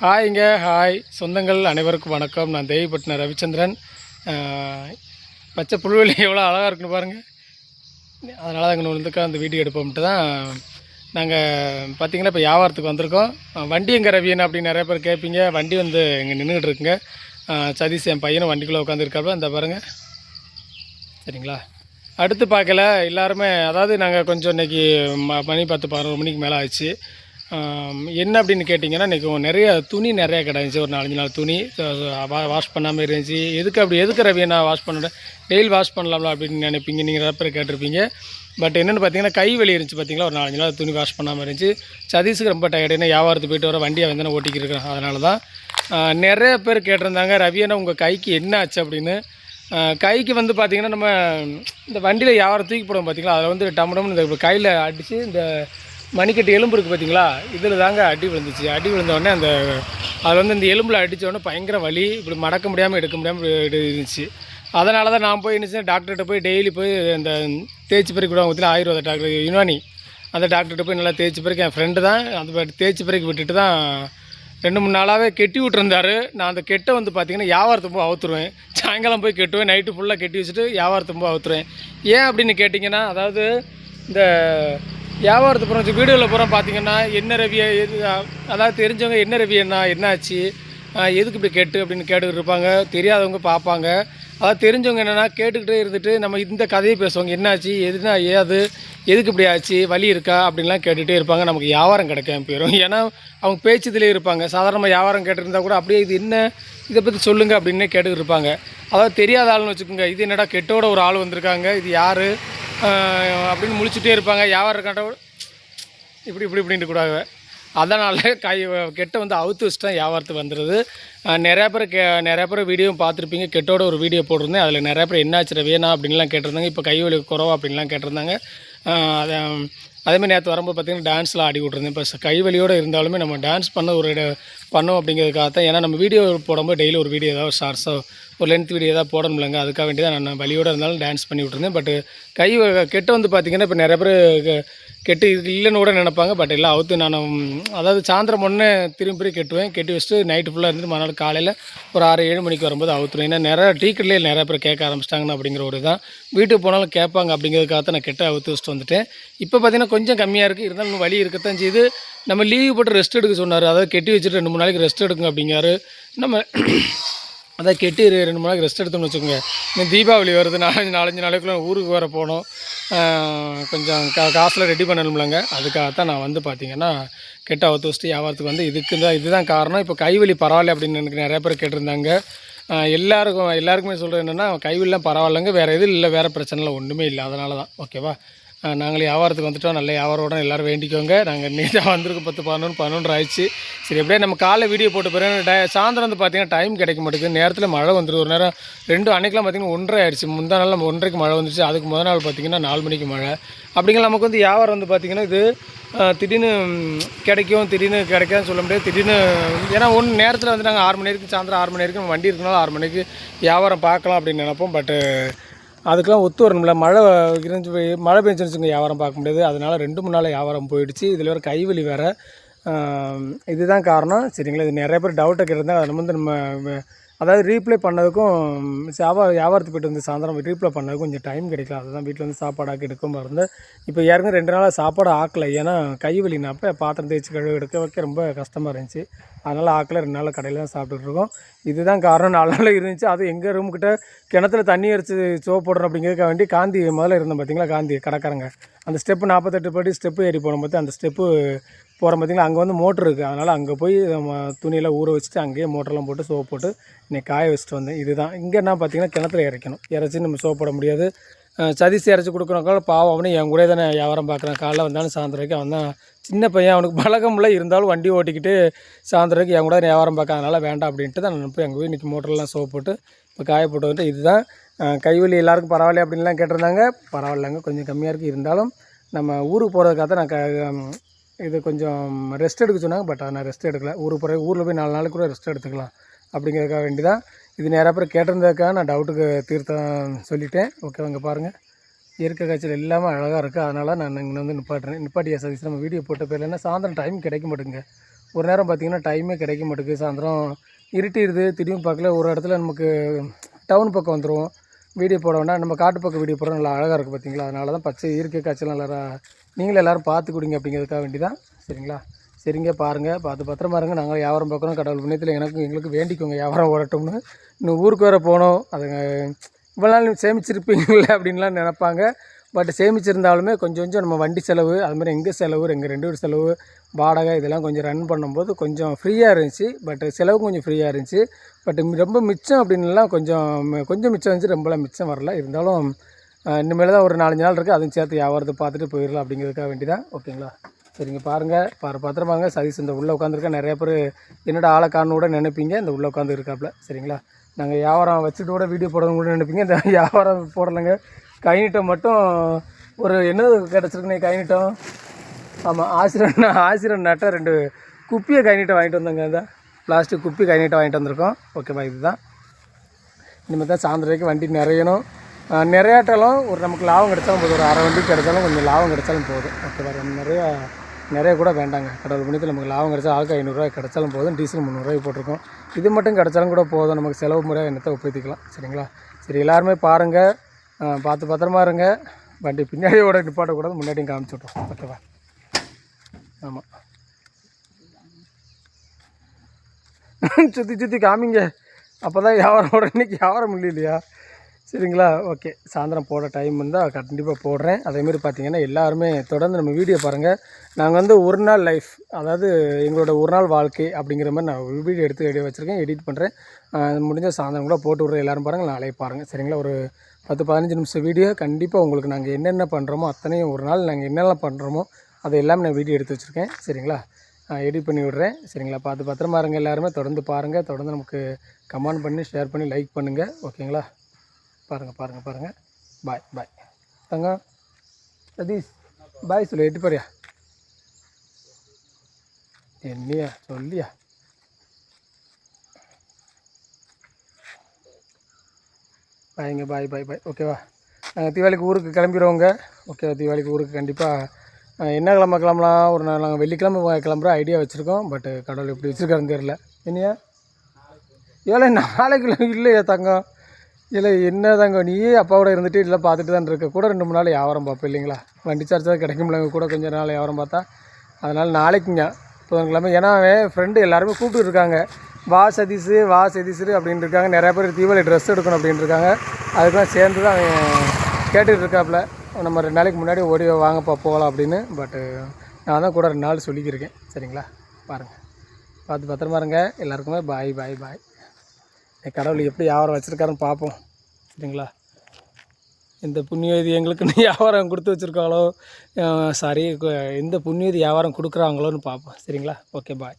ஹாய்ங்க hi. சொந்தங்கள் அனைவருக்கும் வணக்கம். நான் தேவிப்பட்டின ரவிச்சந்திரன். பச்சை புல்வெளி எவ்வளோ அழகாக இருக்குன்னு பாருங்கள் அதனால் தான் இங்கே வந்துக்கா அந்த வீடியோ எடுப்போம்ட்டு தான் நாங்கள் பார்த்தீங்கன்னா இப்போ வியாபாரத்துக்கு வந்திருக்கோம். வண்டி எங்கே ரவியன் அப்படின்னு நிறைய பேர் கேட்பீங்க வண்டி வந்து இங்கே நின்றுக்கிட்டு இருக்குங்க. சதீஷ் என் பையனும் வண்டிக்குள்ளே உட்காந்துருக்காப்ப இந்த பாருங்கள் சரிங்களா? அடுத்து பார்க்கல. எல்லாருமே அதாவது நாங்கள் கொஞ்சம் இன்றைக்கி ம மணி பத்து பதினோரு மணிக்கு மேலே ஆச்சு என்ன அப்படின்னு கேட்டிங்கன்னா இன்றைக்கி நிறைய துணி நிறைய கிடந்துச்சு. ஒரு நாலஞ்சு நாள் துணி வாஷ் பண்ணாமல் இருந்துச்சு. எதுக்கு அப்படி எதுக்கு ரவி நான் வாஷ் பண்ணுறேன் டெய்லி வாஷ் பண்ணலாம்ல அப்படின்னு நினைப்பீங்க. நீங்கள் நிறைய பேர் கேட்டிருப்பீங்க. பட் என்னென்னு பார்த்தீங்கன்னா கை வலி இருந்துச்சு பார்த்தீங்களா? ஒரு நாலஞ்சு நாள் துணி வாஷ் பண்ணாமல் இருந்துச்சு. சதீஷுக்கு ரொம்ப டயர்டு என்ன வியாபாரத்துக்கு போயிட்டு வர வண்டியை வந்து நான் ஓட்டிக்கிட்டு இருக்கிறேன் அதனால தான் நிறைய பேர் கேட்டிருந்தாங்க ரவியனா உங்கள் கைக்கு என்ன ஆச்சு அப்படின்னு. கைக்கு வந்து பார்த்திங்கன்னா நம்ம இந்த வண்டியில் யாரை தூக்கி போடுவோம் பார்த்தீங்களா? அதில் வந்து டம்டம்னு இந்த கையில் அடித்து இந்த மணிக்கட்டு எலும்பு இருக்குது பார்த்தீங்களா இதில் தாங்க அடி விழுந்துச்சு. அடி விழுந்தோடனே அந்த அதில் வந்து இந்த எலும்பில் அடித்தோடனே பயங்கர வலி இப்படி மடக்க முடியாமல் எடுக்க முடியாமல் இருந்துச்சு. அதனால தான் நான் போய் என்ன டாக்டர்கிட்ட போய் டெய்லி போய் அந்த தேய்ச்சி பிறகு விடுவாங்க ஆயுர்வேத டாக்டர் யுனானி. அந்த டாக்டர்கிட்ட போய் நல்லா தேய்ச்சி பிறகு என் ஃப்ரெண்டு தான் அந்த தேய்ச்சி பிறகு விட்டுட்டு தான் ரெண்டு மூணு நாளாகவே கெட்டி விட்டுருந்தாரு. நான் அந்த கெட்டை வந்து பார்த்தீங்கன்னா வியாபாரத்துக்கு போய் அவுத்துருவேன். சாயங்காலம் போய் கெட்டுவேன் நைட்டு ஃபுல்லாக கெட்டி வச்சுட்டு வியாபாரத்துக்கு போய் அவுத்துருவேன். ஏன் அப்படின்னு கேட்டிங்கன்னா அதாவது இந்த வியாபாரத்துக்கு போகிறோம் வீடியோவில் போகிறோம் பார்த்தீங்கன்னா என்ன ரவி எது அதாவது தெரிஞ்சவங்க என்ன ரவி என்ன என்னாச்சு எதுக்கு இப்படி கெட்டு அப்படின்னு கேட்டுக்கிட்டு இருப்பாங்க. தெரியாதவங்க பார்ப்பாங்க. அதாவது தெரிஞ்சவங்க என்னென்னா கேட்டுக்கிட்டே இருந்துட்டு நம்ம இந்த கதையை பேசுவாங்க. என்னாச்சு எதுனா ஏது? எதுக்கு இப்படி ஆச்சு? வழி இருக்கா? அப்படின்லாம் கேட்டுகிட்டே இருப்பாங்க. நமக்கு வியாபாரம் கிடைக்காம போயிடும் ஏன்னா அவங்க பேச்சுதிலே இருப்பாங்க. சாதாரணமாக வியாபாரம் கேட்டுருந்தா கூட அப்படியே இது என்ன? இதை பற்றி சொல்லுங்கள் அப்படின்னு கேட்டுக்கிட்டு இருப்பாங்க. அதாவது தெரியாத ஆள்னு வச்சுக்கோங்க. இது என்னடா கெட்டோட ஒரு ஆள் வந்திருக்காங்க. இது யார்? அப்படின்னு முழிச்சுட்டே இருப்பாங்க. வியாபாரம் கட்ட இப்படி இப்படி இப்படின்ட்டு கூடாது அதனால் கை கெட்ட வந்து அவுத்து வச்சுட்டா வியாபாரத்துக்கு வந்துடுது. நிறையா பேர் கே நிறையா பேர் வீடியோ பார்த்துருப்பீங்க. கெட்டோட ஒரு வீடியோ போட்டிருந்தேன். அதில் நிறையா பேர் என்னாச்சு வேணாம் அப்படின்லாம் கேட்டிருந்தாங்க. இப்போ கை வலி குறவா அப்படின்லாம் கேட்டிருந்தாங்க. அஹ் அதை அதேமாதிரி நேற்று வரும்போது பார்த்தீங்கன்னா டான்ஸ்லாம் ஆடி விட்ருந்தேன் இப்போ கை வலியோடு இருந்தாலுமே நம்ம டான்ஸ் பண்ண ஒரு பண்ணோம் அப்படிங்கிறதுக்காக தான். ஏன்னா நம்ம வீடியோ போடும்போது டெய்லி ஒரு வீடியோ ஏதாவது ஷார்ட்ஸோ ஒரு லென்த் வீடியோ ஏதாவது போடணும்லங்க. அதுக்காக வேண்டி தான் நான் வழியோட இருந்தாலும் டான்ஸ் பண்ணி விட்ருந்தேன் பட் கை கெட்டு கெட்ட வந்து பார்த்தீங்கன்னா இப்போ நிறைய பேர் கெட்டு இல்லைன்னு கூட நினைப்பாங்க. பட் எல்லாம் அவுத்து நான் அதாவது சாயந்தரம் ஒன்று திரும்பி திரும்பி கெட்டுவேன். கெட்டி வச்சுட்டு நைட்டு ஃபுல்லாக இருந்துட்டு மறுநாள் காலையில் ஒரு ஆறு ஏழு மணிக்கு வரும்போது அவுத்துருவேன். ஏன்னா நிறைய டீக்கெட்லேயே நிறைய பேர் கேட்க ஆரம்பிச்சிட்டாங்கன்னு அப்படிங்கிற ஒரு தான் வீட்டுக்கு போனாலும் கேட்பாங்க அப்படிங்கிறதுக்காக தான் நான் கெட்ட அவுத்து வச்சுட்டு வந்துட்டேன். இப்போ பார்த்தீங்கன்னா கொஞ்சம் கம்மியாக இருக்குது இருந்தாலும் இன்னும் இருக்கத்தான் செய்யுது நம்ம லீவ் போட்டு ரெஸ்ட் எடுக்க சொன்னார். அதாவது கெட்டி வச்சுட்டு ரெண்டு மூணு நாளைக்கு ரெஸ்ட் எடுக்குங்க அப்படிங்கிறாரு. நம்ம அதான் கெட்டி ரெண்டு மூணு நாளைக்கு ரெஸ்ட் எடுத்தோம்னு வச்சுக்கோங்க. இந்த தீபாவளி வருது நாலஞ்சு நாலஞ்சு நாளைக்குள்ள ஊருக்கு வர போகணும். கொஞ்சம் கா காசில் ரெடி பண்ணணும்லங்க. அதுக்காகத்தான் நான் வந்து பார்த்தீங்கன்னா கெட்ட அவுத்து வச்சுட்டு வியாபாரத்துக்கு வந்து இதுக்கு தான் இதுதான் காரணம். இப்போ கைவலி பரவாயில்ல அப்படின்னு எனக்கு நிறைய பேர் கேட்டிருந்தாங்க. எல்லாருக்கும் எல்லாருக்குமே சொல்கிறது என்னென்னா கைவலிலாம் பரவாயில்லைங்க. வேறு எதுவும் இல்லை வேறு பிரச்சனைலாம் ஒன்றுமே இல்லை. அதனால தான் ஓகேவா நாங்களே வியாபாரத்துக்கு வந்துட்டோம். நல்ல வியாபாரம் எல்லோரும் வேண்டிக்கோங்க. நாங்கள் நீட்டாக வந்திருக்கோம். பத்து பதினொன்று பதினொன்று ஆயிடுச்சு. சரி எப்படியே நம்ம காலைல வீடியோ போட்டு போகிறேன் டை சாயந்தரம் வந்து பார்த்தீங்கன்னா டைம் கிடைக்க மாட்டேங்குது. நேரத்தில் மழை வந்துடுது ஒரு நேரம் ரெண்டு அன்னைக்கெலாம் பார்த்தீங்கன்னா ஒன்றரை ஆயிடுச்சு. முந்தா நாள் நம்ம ஒன்றரைக்கு மழை வந்துச்சு அதுக்கு முதல் நாள் பார்த்திங்கன்னா நாலு மணிக்கு மழை. அப்படிங்கிற நமக்கு வந்து வியாபாரம் வந்து பார்த்திங்கன்னா இது திடீர்னு கிடைக்கும் திடீர்னு கிடைக்காதுன்னு சொல்ல முடியாது. திடீர்னு ஏன்னா ஒன்று நேரத்தில் வந்து நாங்கள் ஆறு மணி வரைக்கும் சாயந்தரம் ஆறு மணி வரைக்கும் வண்டி இருக்கனால ஆறு மணிக்கு வியாபாரம் பார்க்கலாம் அப்படின்னு நினைப்போம். பட்டு அதுக்கெலாம் ஒத்து வரணும்ல. மழை இருந்து போய் மழை பெஞ்சிருச்சுங்க வியாபாரம் பார்க்க முடியாது. அதனால் ரெண்டு மூணு நாள் வியாபாரம் போயிடுச்சு. இதில் வேறு கைவலி வேறு. இதுதான் காரணம். சரிங்களா? இது நிறைய பேர் டவுட்டை கேட்டிருந்தாங்க. அதில் வந்து நம்ம அதாவது ரீப்ளே பண்ணதுக்கும் வியாபா வியாபாரத்துக்கு போயிட்டு வந்து சாயந்தரம் ரீப்ளே பண்ணதுக்கும் கொஞ்சம் டைம் கிடைக்கல. அதுதான் வீட்டில் வந்து சாப்பாடு ஆக்கி எடுக்காம இப்போ ஏற்கனவே ரெண்டு நாளாக சாப்பாடு ஆக்கலை. ஏன்னா கை வலினாப்ப பாத்திரம் தேய்ச்சி கழுவு எடுக்க வைக்க ரொம்ப கஷ்டமாக இருந்துச்சு. அதனால் ஆக்கலை. ரெண்டு நாள் கடையில் தான் சாப்பிட்டுட்ருக்கோம் இதுதான் காரணம். நாலு நாள் இருந்துச்சு. அது எங்கள் ரூம்கிட்ட கிணத்துல தண்ணி அரிச்சு சோப் போடுறோம் அப்படிங்கிறதுக்காக வேண்டி காந்தி முதல்ல இருந்தோம் பார்த்தீங்களா காந்தி கடைக்காரங்க. அந்த ஸ்டெப்பு நாற்பத்தெட்டு படி ஸ்டெப்பு ஏறி போனோம் பார்த்து அந்த ஸ்டெப்பு போகிறோம் பார்த்தீங்களா அங்கே வந்து மோட்ரு இருக்குது அதனால் அங்கே போய் நம்ம துணியெல்லாம் ஊற வச்சுட்டு அங்கேயே மோட்டர்லாம் போட்டு சோப் போட்டு இன்னைக்கு காய வச்சுட்டு வந்தேன். இதுதான். இங்கே என்ன பார்த்திங்கன்னா கிணத்துல இறக்கணும். இறச்சி நம்ம சோப் போட முடியாது. சதிசு இறச்சி கொடுக்குறவங்க பாவம். அவனு என் கூட தானே வியாபாரம் பார்க்குறான் காலைல வந்தாலும் சாயந்தரம் வரைக்கும் அவன் தான். சின்ன பையன். அவனுக்கு பழக்கமில்ல இருந்தாலும் வண்டி ஓட்டிக்கிட்டு சாயந்தரம் வரைக்கும் என் கூட வியாபாரம் பார்க்க அதனால் வேண்டாம் அப்படின்ட்டு தான் நான் போய் அங்கே போய் இன்றைக்கி மோட்டர்லாம் சோப் போட்டு இப்போ காய போட்டு வந்துட்டு இதுதான். அஹ் கைவலி எல்லாருக்கும் பரவாயில்ல அப்படின்லாம் கேட்டிருந்தாங்க. பரவாயில்லங்க. கொஞ்சம் கம்மியாக இருக்குது இருந்தாலும் நம்ம ஊருக்கு போகிறதுக்காக தான் நான் க இது கொஞ்சம் ரெஸ்ட் எடுக்க சொன்னாங்க பட் நான் ரெஸ்ட் எடுக்கல. ஊருக்கு போகிற ஊரில் போய் நாலு நாளைக்கு கூட ரெஸ்ட் எடுத்துக்கலாம் அப்படிங்கிறதுக்காக வேண்டி தான் இது நேராக பேர் கேட்டிருந்ததுக்காக நான் டவுட்டுக்கு தீர்த்தம் சொல்லிட்டேன். ஓகே அங்கே பாருங்கள் இயற்கை காய்ச்சல் எல்லாமே அழகாக இருக்குது அதனால் நான் இங்கே வந்து நிப்பாட்டுறேன். நிப்பாட்டியா சதீஷ் நம்ம வீடியோ போட்ட பேர் இல்லைன்னா சாயந்தரம் டைம் கிடைக்க மாட்டேங்க ஒரு நேரம் பார்த்திங்கன்னா டைமே கிடைக்க மாட்டேங்குது. சாயந்தரம் இருட்டிடுது. திரும்பி பார்க்கல ஒரு இடத்துல நமக்கு டவுன் பக்கம் வந்துடுவோம் வீடியோ போட வேண்டாம். நம்ம காட்டு பக்கம் வீடியோ போட நல்லா அழகாக இருக்குது பார்த்தீங்களா அதனால தான் பச்சை இயற்கை காய்ச்சல் நல்லா நீங்களும் எல்லோரும் பார்த்து கொடுங்க அப்படிங்கிறதுக்காக வேண்டி தான் சரிங்களா? சரிங்க பாருங்கள் பார்த்து பத்திரமா இருங்க. நாங்கள் வியாபாரம் பார்க்குறோம் கடவுள் புண்ணியத்தில் எனக்கும் எங்களுக்கு வேண்டிக்கோங்க. வியாபாரம் ஓடட்டும்னு. இன்னும் ஊருக்கு வேறு போனோம். அதுங்க இவ்வளோ நாள் சேமிச்சிருப்பீங்களே அப்படின்லாம் நினைப்பாங்க. பட் சேமிச்சிருந்தாலுமே கொஞ்சம் கொஞ்சம் நம்ம வண்டி செலவு அது மாதிரி எங்கள் செலவு எங்கள் ரெண்டு பேர் செலவு வாடகை இதெல்லாம் கொஞ்சம் ரன் பண்ணும்போது கொஞ்சம் ஃப்ரீயாக இருந்துச்சு. பட் செலவு கொஞ்சம் ஃப்ரீயாக இருந்துச்சு. பட் ரொம்ப மிச்சம் அப்படின்லாம் கொஞ்சம் கொஞ்சம் மிச்சம் இருந்துச்சு. ரொம்பலாம் மிச்சம் வரல. இருந்தாலும் இனிமேல் தான் ஒரு நாலஞ்சு நாள் இருக்குது அதுவும் சேர்த்து வியாபாரத்தை பார்த்துட்டு போயிடலாம் அப்படிங்கிறதுக்காக வேண்டி தான் ஓகேங்களா சரிங்க பாருங்கள் பாரு பத்திரமாங்க. சதீஷ் இந்த உள்ளே உட்காந்துருக்க நிறைய பேர் என்னடா ஆளை காணு கூட நினைப்பீங்க. இந்த உள்ளே உட்காந்து இருக்காப்புல சரிங்களா? நாங்கள் வியாபாரம் வச்சுட்டு கூட வீடியோ போடணும் கூட நினைப்பீங்க. இந்த வியாபாரம் போடலைங்க. கைநீட்டம் மட்டும் ஒரு என்ன கிடச்சிருக்குண்ணே கை ஆமாம் ஆசிரியர் ஆசிரியர் நட்ட ரெண்டு குப்பியை கை வாங்கிட்டு வந்தாங்க. இதான் பிளாஸ்டிக் குப்பி கை வாங்கிட்டு வந்திருக்கோம். ஓகேம்மா இதுதான். இனிமேல் தான் சாயந்தரம் வரைக்கும் வண்டி நிறையணும். நிறையாட்டாலும் ஒரு நமக்கு லாபம் கிடைச்சாலும் போதும். ஒரு அரை வண்டி கிடைச்சாலும் கொஞ்சம் லாபம் கிடைச்சாலும் போதும். ஓகேவா நம்ம நிறையா நிறைய கூட வேண்டாங்க. கடவுள் புண்ணியத்தில் நமக்கு லாபம் கிடைச்சா ஆளுக்கு ஐநூறுரூவா கிடைச்சாலும் போதும். டீசல் முந்நூறுரூவாய்க்கு போட்டிருக்கோம். இது மட்டும் கிடைச்சாலும் கூட போதும். நமக்கு செலவு முறையாக என்னத்தை ஒப்பித்திக்கலாம். சரிங்களா? சரி எல்லாருமே பாருங்கள் பார்த்து பத்திரமா இருங்க. வண்டி பின்னாடியோட நிப்பாட்டக்கூடாது முன்னாடியும் காமிச்சு விட்றோம் ஓகேவா ஆமாம் சுற்றி சுற்றி காமிங்க. அப்போ தான் வியாபாரம் போடுற இன்னைக்கு வியாபாரம் இல்லையா சரிங்களா? ஓகே. சாயந்தரம் போட டைம் இருந்தால் கண்டிப்பாக போடுறேன். அதேமாரி பார்த்தீங்கன்னா எல்லாருமே தொடர்ந்து நம்ம வீடியோ பாருங்கள் நாங்கள் வந்து ஒரு நாள் லைஃப் அதாவது எங்களோட ஒரு நாள் வாழ்க்கை அப்படிங்கிற மாதிரி நான் வீடியோ எடுத்து எடி வச்சுருக்கேன் எடிட் பண்ணுறேன் முடிஞ்ச சாயந்தரம் கூட போட்டு விட்றேன். எல்லோரும் பாருங்கள் நாளைக்கு பாருங்கள் சரிங்களா? ஒரு பத்து பதினஞ்சு நிமிஷம் வீடியோ கண்டிப்பாக உங்களுக்கு நாங்கள் என்னென்ன பண்ணுறோமோ அத்தனையும் ஒரு நாள் நாங்கள் என்னென்ன பண்ணுறோமோ அதை எல்லாமே நான் வீடியோ எடுத்து வச்சுருக்கேன். சரிங்களா? எடிட் பண்ணி விட்றேன். சரிங்களா? பார்த்து பத்திரமா இருங்க எல்லாருமே. தொடர்ந்து பாருங்கள் தொடர்ந்து நமக்கு கமெண்ட் பண்ணி ஷேர் பண்ணி லைக் பண்ணுங்கள் ஓகேங்களா பாருங்கள் பாருங்கள் பாருங்கள் பாய் பாய் தங்க சதீஷ் பாய் சொல்லு. எட்டு பாரியா என்னையா? சொல்லியா? பாய்ங்க பாய் பாய் பாய் ஓகேவா நாங்கள் தீபாவளிக்கு ஊருக்கு கிளம்பிடுவோங்க ஓகேவா தீபாவளிக்கு ஊருக்கு கண்டிப்பாக என்ன கிழமை கிளம்பலாம்? ஒரு நாள் நாங்கள் வெள்ளிக்கிழமை கிளம்புற ஐடியா வச்சுருக்கோம். பட் கடவுள் எப்படி வச்சுருக்காருன்னு தெரில என்னையா? ஏழை நாளைக்கு இல்லையா தங்கம்? இல்லை என்ன தங்கம்? நீயே அப்பாவோட இருந்துட்டு இல்லை பார்த்துட்டு தான் இருக்க. கூட ரெண்டு மூணு நாள் வியாபாரம் பார்ப்போம் இல்லைங்களா? வண்டி சார்ஜ் தான் கிடைக்கும்ல கூட கொஞ்சம் நாள் வியாபாரம் பார்த்தா. அதனால் நாளைக்குங்க. புதன்கிழமை. ஏன்னா அவன் ஃப்ரெண்டு எல்லாருமே கூப்பிட்டு இருக்காங்க. வா சதீஸு வா சதீஷு அப்படின்ட்டு இருக்காங்க நிறையா பேர் தீபாவளி ட்ரெஸ் எடுக்கணும் அப்படின்ட்டு இருக்காங்க அதுக்கெல்லாம் சேர்ந்து தான் அவன் இருக்காப்புல நம்ம ரெண்டு நாளைக்கு முன்னாடி ஓடி வாங்கப்பா போகலாம் அப்படின்னு. பட்டு நான் தான் கூட ரெண்டு நாள் சொல்லிக்கிருக்கேன். சரிங்களா? பாருங்கள் பார்த்து பத்திரமா இருங்க. எல்லாருக்குமே பாய் பாய் பாய் கடவுள் எப்படி வியாபாரம் வச்சுருக்காருன்னு பார்ப்போம். சரிங்களா? இந்த புண்ணியவதி எங்களுக்கு வியாபாரம் கொடுத்து வச்சுருக்காங்களோ சாரி இந்த புண்ணியவதி வியாபாரம் கொடுக்குறாங்களோன்னு பார்ப்போம். சரிங்களா? Okay bye